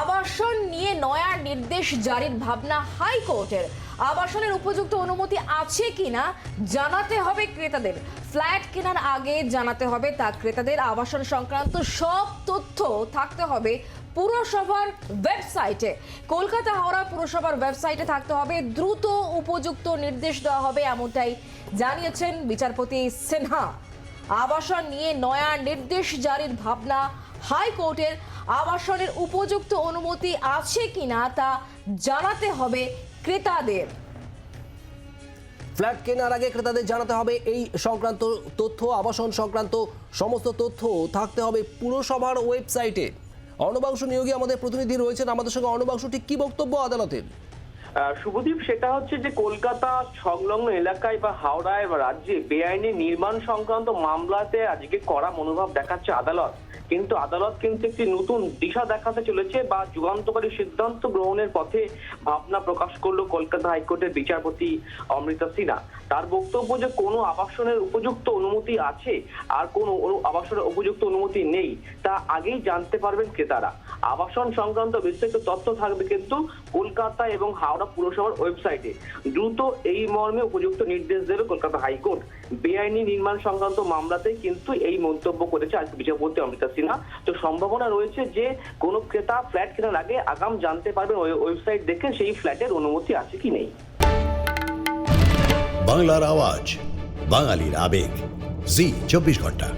আবাসন নিয়ে নয়া নির্দেশ জারির ভাবনা হাইকোর্টের। আবাসনের উপযুক্ত অনুমতি আছে কিনা জানাতে হবে ক্রেতাদের। ফ্ল্যাট কেনার আগে জানাতে হবে তা ক্রেতাদের। আবাসন সংক্রান্ত সব তথ্য থাকতে হবে পুরসভার ওয়েবসাইটে। কলকাতা হাওড়া পুরসভার ওয়েবসাইটে থাকতে হবে। দ্রুত উপযুক্ত নির্দেশ দেওয়া হবে এমনটাই জানিয়েছেন বিচারপতি সিনহা। আবাসন নিয়ে নয়া নির্দেশ জারির ভাবনা হাইকোর্টের। আবাসনের উপযুক্ত অনুমতি আছে কিনা তা জানাতে হবে ক্রেতাদের। ফ্ল্যাট কেনার আগে ক্রেতাদের জানাতে হবে এই সংক্রান্ত তথ্য আবাসন সংক্রান্ত সমস্ত তথ্য থাকতে হবে পুরসভার ওয়েবসাইটে। অর্ণবাংশু নিয়োগী আমাদের প্রতিনিধি রয়েছেন। আমাদের সঙ্গে অর্ণবাংশু ঠিক কি বক্তব্য আদালতের? শুভদীপ সেটা হচ্ছে যে কলকাতা সংলগ্ন এলাকায় বা হাওড়ায় বা রাজ্যে বেআইনি নির্মাণ সংক্রান্ত মামলাতে আজকে কড়া মনোভাব দেখাচ্ছে আদালত। কিন্তু আদালত কিন্তু একটি নতুন দিশা দেখাতে চলেছে বা যুগান্তকারী সিদ্ধান্ত গ্রহণের পথে ভাবনা প্রকাশ করল কলকাতা হাইকোর্টের বিচারপতি অমৃতা সিনহা। তার বক্তব্য যে কোনো আবাসনের উপযুক্ত অনুমতি আছে আর কোনো আবাসনের উপযুক্ত অনুমতি নেই, তা আগেই জানতে পারবেন ক্রেতারা। আবাসন সংক্রান্ত বিস্তারিত তথ্য থাকবে কিন্তু কলকাতা এবং হাওড়া পুরসভার ওয়েবসাইটে। দ্রুত এই মর্মে উপযুক্ত নির্দেশ দেবে কলকাতা হাইকোর্ট। বেআইনি নির্মাণ সংক্রান্ত মামলাতেই কিন্তু এই মন্তব্য করেছে আজকে বিচারপতি অমৃতা সিনহা। তো সম্ভাবনা রয়েছে যে কোনো ক্রেতা ফ্ল্যাট কেনার আগে আগাম জানতে পারবেন ওই ওয়েবসাইট দেখে সেই ফ্ল্যাটের অনুমতি আছে কি নেই। বাংলার আওয়াজ, বাঙালির আবেগ। জি, চব্বিশ ঘণ্টা।